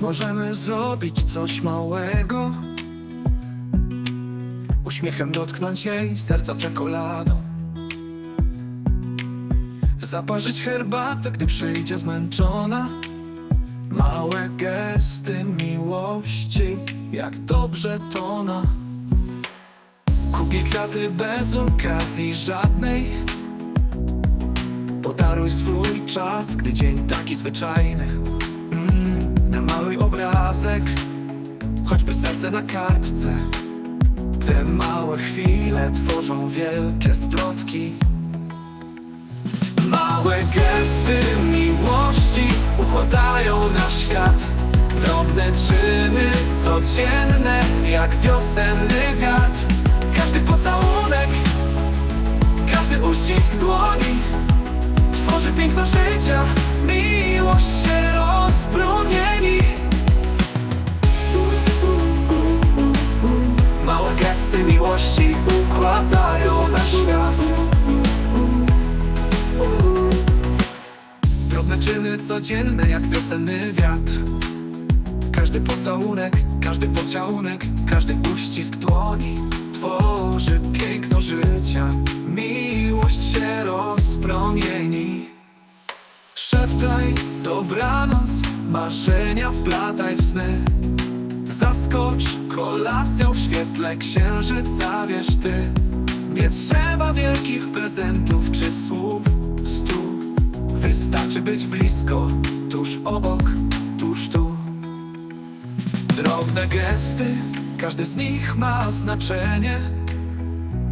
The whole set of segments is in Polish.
Możemy zrobić coś małego. Uśmiechem dotknąć jej serca czekoladą. Zaparzyć herbatę, gdy przyjdzie zmęczona. Małe gesty miłości, jak dobrze tona. Kupię kwiaty bez okazji żadnej. Podaruj swój czas, gdy dzień taki zwyczajny mały obrazek, choćby serce na kartce. Te małe chwile tworzą wielkie splotki. Małe gesty miłości układają nasz świat. Drobne czyny codzienne jak wiosenny Gesty miłości układają nasz świat. Drobne czyny codzienne jak wiosenny wiatr. Każdy pocałunek, każdy pocałunek, każdy uścisk dłoni Tworzy piękno życia, miłość się rozpromieni. Szeptaj dobranoc, marzenia wplataj w sny. Zaskocz kolacją w świetle księżyca, wiesz ty. Nie trzeba wielkich prezentów czy słów stu. Wystarczy być blisko, tuż obok, tuż tu. Drobne gesty, każdy z nich ma znaczenie.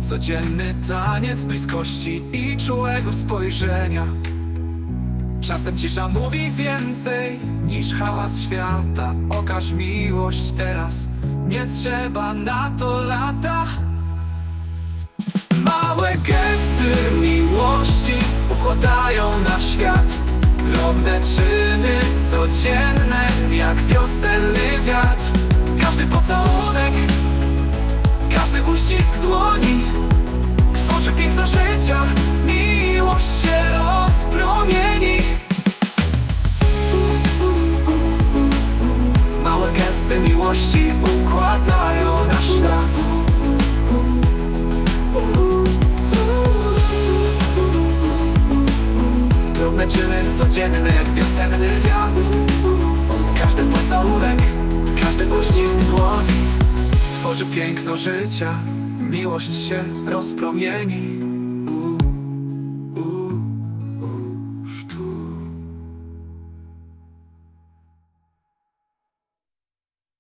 Codzienny taniec bliskości i czułego spojrzenia Czasem cisza mówi więcej niż hałas świata. Okaż miłość teraz, nie trzeba na to lata. Małe gesty miłości układają nasz świat. Drobne czyny codzienne jak wiosenny wiatr. Każdy pocałunek, miłości układają nasz świat. Drobne czyny codzienne jak wiosenny wiatr. Każdy pocałunek, każdy uścisk dłoni Tworzy piękno życia, miłość się rozpromieni